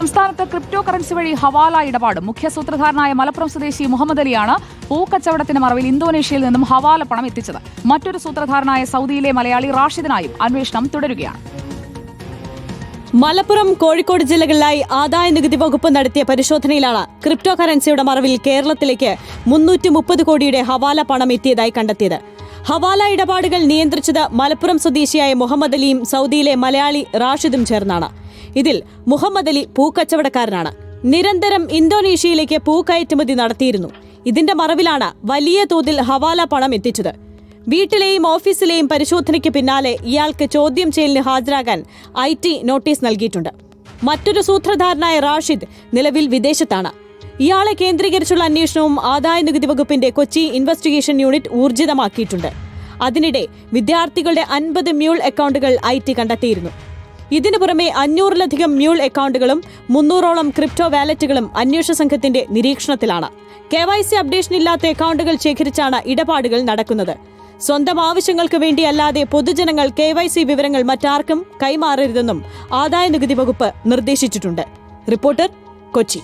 സംസ്ഥാനത്ത് crypto currency വഴി ഹവാല ഇടപാടും. മുഖ്യ സൂത്രധാരനായ മലപ്പുറം സ്വദേശി മുഹമ്മദ് അലിയാണ് പൂക്കച്ചവടത്തിന്റെ മറവിൽ ഇന്തോനേഷ്യയിൽ നിന്നും ഹവാല പണം എത്തിച്ചത്. മറ്റൊരു സൂത്രധാരനായ സൗദിയിലെ മലയാളി റാഷിദിനായും അന്വേഷണം തുടരുകയാണ്. മലപ്പുറം കോഴിക്കോട് ജില്ലകളിലായി ആദായ നികുതി വകുപ്പ് നടത്തിയ പരിശോധനയിലാണ് ക്രിപ്റ്റോ കറൻസിയുടെ മറവിൽ കേരളത്തിലേക്ക് മുന്നൂറ്റി മുപ്പത് കോടിയുടെ ഹവാല പണം എത്തിയതായി കണ്ടെത്തിയത്. ഹവാല ഇടപാടുകൾ നിയന്ത്രിച്ചത് മലപ്പുറം സ്വദേശിയായ മുഹമ്മദ് അലിയും സൗദിയിലെ മലയാളി റാഷിദും ചേർന്നാണ്. ഇതിൽ മുഹമ്മദ് അലി പൂക്കച്ചവടക്കാരനാണ്. നിരന്തരം ഇന്തോനേഷ്യയിലേക്ക് പൂക്കയറ്റുമതി നടത്തിയിരുന്നു. ഇതിന്റെ മറവിലാണ് വലിയ തോതിൽ ഹവാല പണം എത്തിച്ചത്. വീട്ടിലെയും ഓഫീസിലെയും പരിശോധനയ്ക്ക് പിന്നാലെ ഇയാൾക്ക് ചോദ്യം ചെയ്യലിന് ഹാജരാകാൻ ഐ ടി നോട്ടീസ് നൽകിയിട്ടുണ്ട്. മറ്റൊരു സൂത്രധാരനായ റാഷിദ് നിലവിൽ വിദേശത്താണ്. ഇയാളെ കേന്ദ്രീകരിച്ചുള്ള അന്വേഷണവും ആദായ നികുതി വകുപ്പിന്റെ കൊച്ചി ഇൻവെസ്റ്റിഗേഷൻ യൂണിറ്റ് ഊർജിതമാക്കിയിട്ടുണ്ട്. അതിനിടെ വിദ്യാർത്ഥികളുടെ അൻപത് മ്യൂൾ അക്കൗണ്ടുകൾ ഐ കണ്ടെത്തിയിരുന്നു. ഇതിനു പുറമെ അഞ്ഞൂറിലധികം മ്യൂൾ അക്കൗണ്ടുകളും മുന്നൂറോളം ക്രിപ്റ്റോ വാലറ്റുകളും അന്വേഷണ സംഘത്തിന്റെ നിരീക്ഷണത്തിലാണ്. കെ വൈ സി അപ്ഡേഷൻ ഇല്ലാത്ത അക്കൗണ്ടുകൾ ശേഖരിച്ചാണ് ഇടപാടുകൾ നടക്കുന്നത്. സ്വന്തം ആവശ്യങ്ങൾക്ക് വേണ്ടിയല്ലാതെ പൊതുജനങ്ങൾ കെ വൈ സി വിവരങ്ങൾ മറ്റാർക്കും കൈമാറരുതെന്നും ആദായ നികുതി വകുപ്പ് നിർദ്ദേശിച്ചിട്ടുണ്ട്. റിപ്പോർട്ടർ കൊച്ചി.